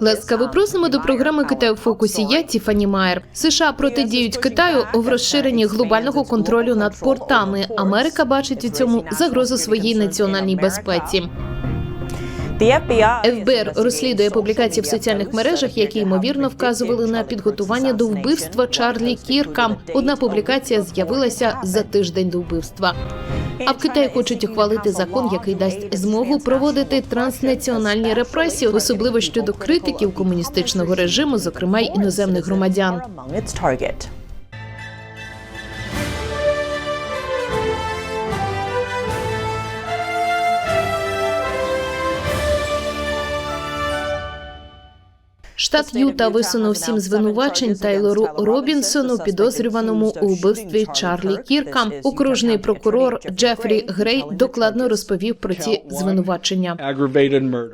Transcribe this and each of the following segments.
Ласкаво просимо до програми Китай у фокусі. Я Тіфані Майер. США протидіють Китаю в розширенні глобального контролю над портами. Америка бачить у цьому загрозу своїй національній безпеці. ФБР розслідує публікації в соціальних мережах, які ймовірно вказували на підготування до вбивства Чарлі Кірка. Одна публікація з'явилася за тиждень до вбивства. А в Китаї хочуть ухвалити закон, який дасть змогу проводити транснаціональні репресії, особливо щодо критиків комуністичного режиму, зокрема й іноземних громадян. Штат Юта висунув сім звинувачень Тайлору Робінсону, підозрюваному у вбивстві Чарлі Кірка. Окружний прокурор Джефрі Грей докладно розповів про ці звинувачення.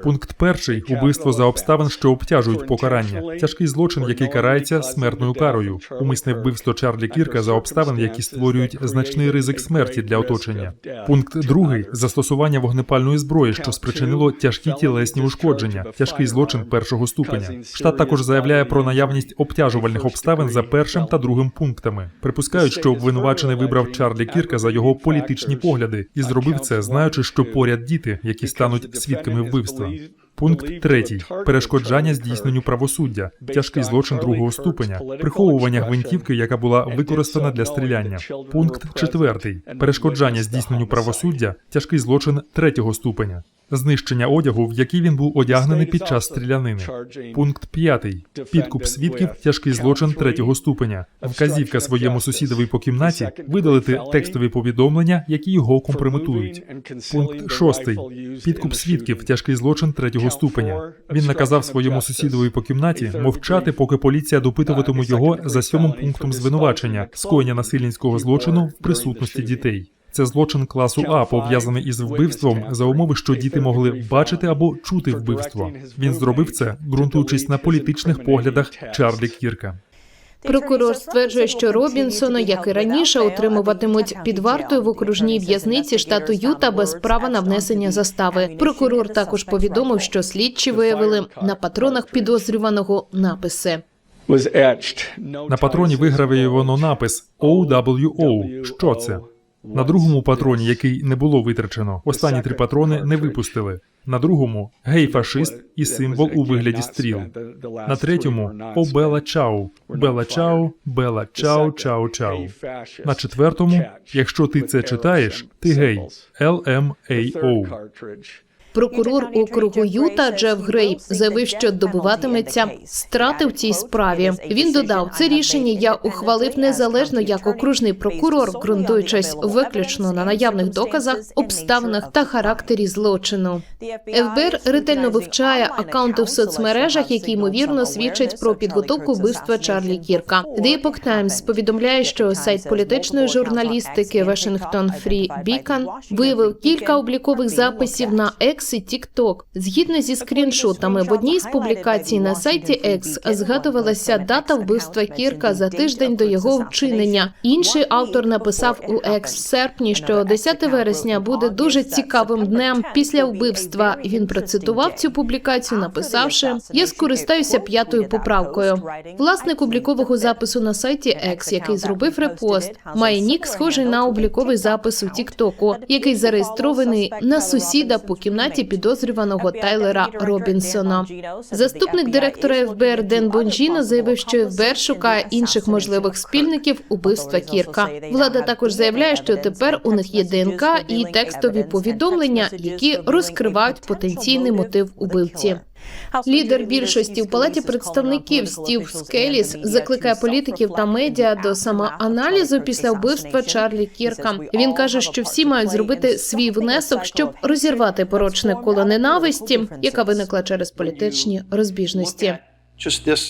Пункт перший убивство за обставин, що обтяжують покарання. Тяжкий злочин, який карається смертною карою. Умисне вбивство Чарлі Кірка за обставин, які створюють значний ризик смерті для оточення. Пункт другий застосування вогнепальної зброї, що спричинило тяжкі тілесні ушкодження. Тяжкий злочин першого ступеня. Штат також заявляє про наявність обтяжувальних обставин за першим та другим пунктами. Припускають, що обвинувачений вибрав Чарлі Кірка за його політичні погляди і зробив це, знаючи, що поряд діти, які стануть свідками вбивства. Пункт третій перешкоджання здійсненню правосуддя, тяжкий злочин другого ступеня, приховування гвинтівки, яка була використана для стріляння. Пункт четвертий перешкоджання здійсненню правосуддя, тяжкий злочин третього ступеня, знищення одягу, в який він був одягнений під час стрілянини. Пункт п'ятий. підкуп свідків, тяжкий злочин третього ступеня, вказівка своєму сусідові по кімнаті видалити текстові повідомлення, які його компрометують. Пункт шостий. підкуп свідків, тяжкий злочин третього ступеня. Він наказав своєму сусідові по кімнаті мовчати, поки поліція допитуватиме його за сьомим пунктом звинувачення скоєння насильницького злочину в присутності дітей. Це злочин класу А пов'язаний із вбивством за умови, що діти могли бачити або чути вбивство. Він зробив це, ґрунтуючись на політичних поглядах Чарлі Кірка. Прокурор стверджує, що Робінсона, як і раніше, утримуватимуть під вартою в окружній в'язниці штату Юта без права на внесення застави. Прокурор також повідомив, що слідчі виявили на патронах підозрюваного написи. На патроні вигравіювано напис OWO. Що це? На другому патроні, який не було витрачено, останні три патрони не випустили. На другому гей фашист і символ у вигляді стріл. На третьому о Бела Чау. Бела Чау, Бела Чау, Чау, Чау. На четвертому, якщо ти це читаєш, ти гей. LMAO. Прокурор округу Юта Джеф Грей заявив, що добуватиметься страти в цій справі. Він додав, це рішення я ухвалив незалежно як окружний прокурор, ґрунтуючись виключно на наявних доказах, обставинах та характері злочину. ФБР ретельно вивчає акаунти в соцмережах, які ймовірно свідчать про підготовку вбивства Чарлі Кірка. The Epoch Times повідомляє, що сайт політичної журналістики Washington Free Beacon виявив кілька облікових записів на X і TikTok. Згідно зі скріншотами, в одній з публікацій на сайті X згадувалася дата вбивства Кірка за тиждень до його вчинення. Інший автор написав у X в серпні, що 10 вересня буде дуже цікавим днем після вбивства. Він процитував цю публікацію, написавши: Я скористаюся п'ятою поправкою. Власник облікового запису на сайті X, який зробив репост, має нік схожий на обліковий запис у Тіктоку, який зареєстрований на сусіда по кімнаті підозрюваного Тайлера Робінсона. Заступник директора ФБР Ден Бонжіно заявив, що ФБР шукає інших можливих спільників убивства Кірка. Влада також заявляє, що тепер у них є ДНК і текстові повідомлення, які розкривають потенційний мотив убивці. Лідер більшості в палаті представників Стів Скеліс закликає політиків та медіа до самоаналізу після вбивства Чарлі Кірка. Він каже, що всі мають зробити свій внесок, щоб розірвати порочне коло ненависті, яка виникла через політичні розбіжності.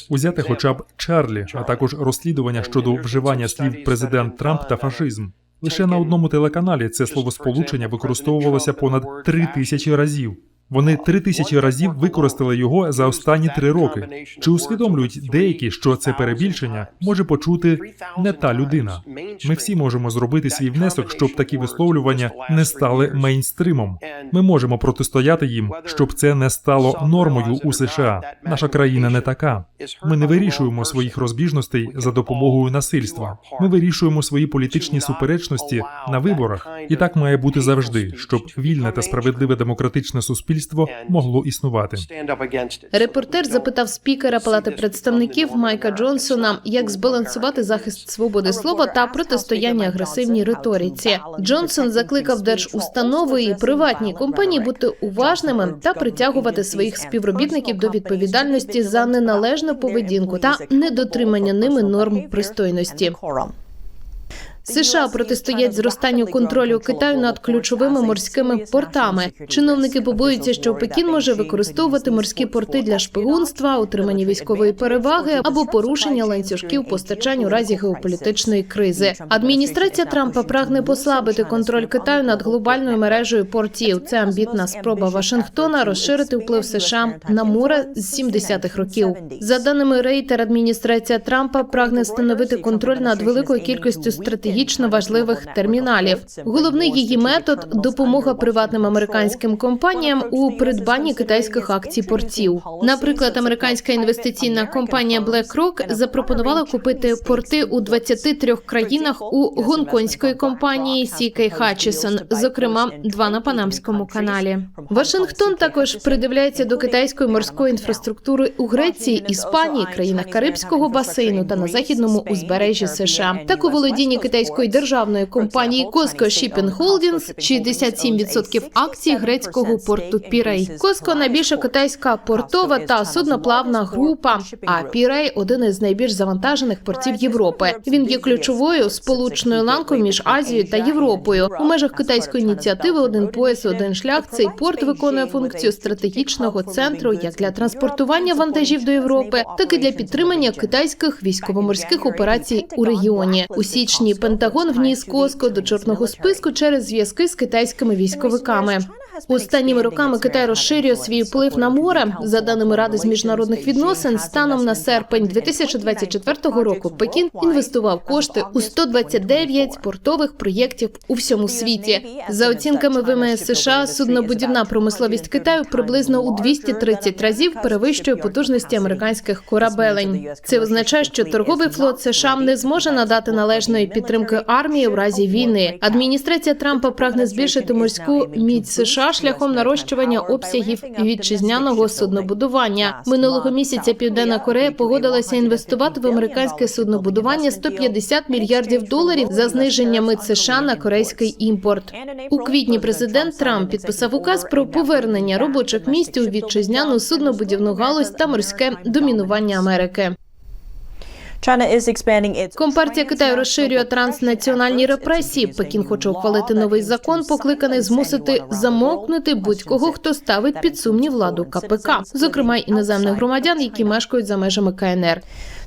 Узяти хоча б Чарлі, а також розслідування щодо вживання слів президент Трамп та фашизм. Лише на одному телеканалі це словосполучення використовувалося понад три тисячі разів. Вони три тисячі разів використали його за останні три роки. Чи усвідомлюють деякі, що це перебільшення може почути не та людина? Ми всі можемо зробити свій внесок, щоб такі висловлювання не стали мейнстримом. Ми можемо протистояти їм, щоб це не стало нормою у США. Наша країна не така. Ми не вирішуємо своїх розбіжностей за допомогою насильства. Ми вирішуємо свої політичні суперечності на виборах, і так має бути завжди, щоб вільне та справедливе демократичне суспільство могло існувати. Репортер запитав спікера Палати представників Майка Джонсона, як збалансувати захист свободи слова та протистояння агресивній риториці. Джонсон закликав держустанови і приватні компанії бути уважними та притягувати своїх співробітників до відповідальності за неналежну поведінку та недотримання ними норм пристойності. США протистоять зростанню контролю Китаю над ключовими морськими портами. Чиновники побоюються, що Пекін може використовувати морські порти для шпигунства, утримання військової переваги або порушення ланцюжків постачань у разі геополітичної кризи. Адміністрація Трампа прагне послабити контроль Китаю над глобальною мережею портів. Це амбітна спроба Вашингтона розширити вплив США на море з 70-х років. За даними Рейтер, адміністрація Трампа прагне встановити контроль над великою кількістю стратегічних стратегічно важливих терміналів. Головний її метод допомога приватним американським компаніям у придбанні китайських акцій портів. Наприклад, американська інвестиційна компанія BlackRock запропонувала купити порти у 23 країнах у гонконгської компанії CK Hutchison, зокрема два на Панамському каналі. Вашингтон також придивляється до китайської морської інфраструктури у Греції, Іспанії, країнах Карибського басейну та на західному узбережжі США. Так у володінні китайської державної компанії Cosco Shipping Holdings 67% акцій грецького порту Пірей. Cosco – найбільша китайська портова та судноплавна група. А Пірей – один із найбільш завантажених портів Європи. Він є ключовою сполучною ланкою між Азією та Європою. У межах китайської ініціативи один пояс, один шлях. Цей порт виконує функцію стратегічного центру як для транспортування вантажів до Європи, так і для підтримання китайських військово-морських операцій у регіоні. У січні Пентагон вніс Коско до чорного списку через зв'язки з китайськими військовиками. Останніми роками Китай розширює свій вплив на море. За даними Ради з міжнародних відносин, станом на серпень 2024 року Пекін інвестував кошти у 129 портових проєктів у всьому світі. За оцінками ВМС США, суднобудівна промисловість Китаю приблизно у 230 разів перевищує потужності американських корабелень. Це означає, що торговий флот США не зможе надати належної підтримки армії в разі війни. Адміністрація Трампа прагне збільшити морську міць США шляхом нарощування обсягів вітчизняного суднобудування. Минулого місяця Південна Корея погодилася інвестувати в американське суднобудування 150 мільярдів доларів за зниження мит США на корейський імпорт. У квітні президент Трамп підписав указ про повернення робочих місць у вітчизняну суднобудівну галузь та морське домінування Америки. Компартія Китаю розширює транснаціональні репресії. Пекін хоче ухвалити новий закон, покликаний змусити замовкнути будь-кого, хто ставить під сумнів владу КПК, зокрема іноземних громадян, які мешкають за межами КНР.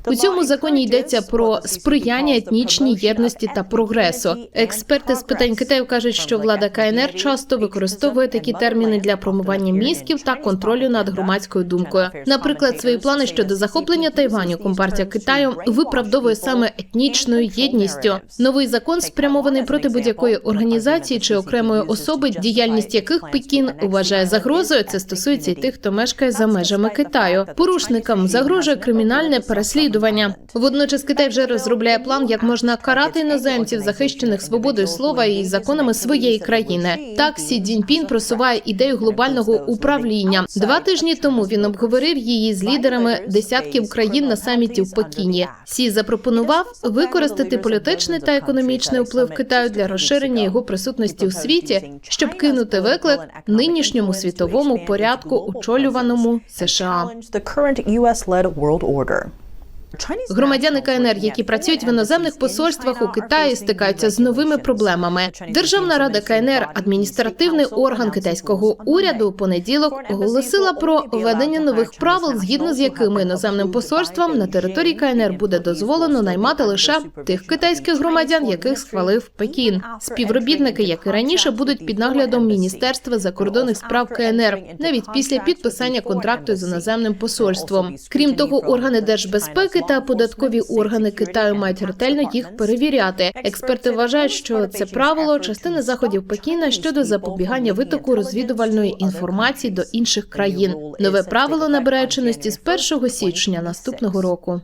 У цьому законі йдеться про сприяння етнічній єдності та прогресу. Експерти з питань Китаю кажуть, що влада КНР часто використовує такі терміни для промивання мізків та контролю над громадською думкою. Наприклад, свої плани щодо захоплення Тайваню компартія Китаю виправдовує саме етнічною єдністю. Новий закон спрямований проти будь-якої організації чи окремої особи, діяльність яких Пекін вважає загрозою. Це стосується й тих, хто мешкає за межами Китаю. Порушникам загрожує кримінальне переслідування. Водночас Китай вже розробляє план, як можна карати іноземців, захищених свободою слова і законами своєї країни. Так Сі Цзіньпін просуває ідею глобального управління. Два тижні тому він обговорив її з лідерами десятків країн на саміті в Пекіні. Сі запропонував використати політичний та економічний вплив Китаю для розширення його присутності у світі, щоб кинути виклик нинішньому світовому порядку, очолюваному США. Громадяни КНР, які працюють в іноземних посольствах у Китаї, стикаються з новими проблемами. Державна рада КНР, адміністративний орган китайського уряду, у понеділок оголосила про введення нових правил, згідно з якими іноземним посольствам на території КНР буде дозволено наймати лише тих китайських громадян, яких схвалив Пекін. Співробітники, як і раніше, будуть під наглядом Міністерства закордонних справ КНР, навіть після підписання контракту з іноземним посольством. Крім того, органи держбезпеки та податкові органи Китаю мають ретельно їх перевіряти. Експерти вважають, що це правило частина заходів Пекіна щодо запобігання витоку розвідувальної інформації до інших країн. Нове правило набирає чинності з 1 січня наступного року.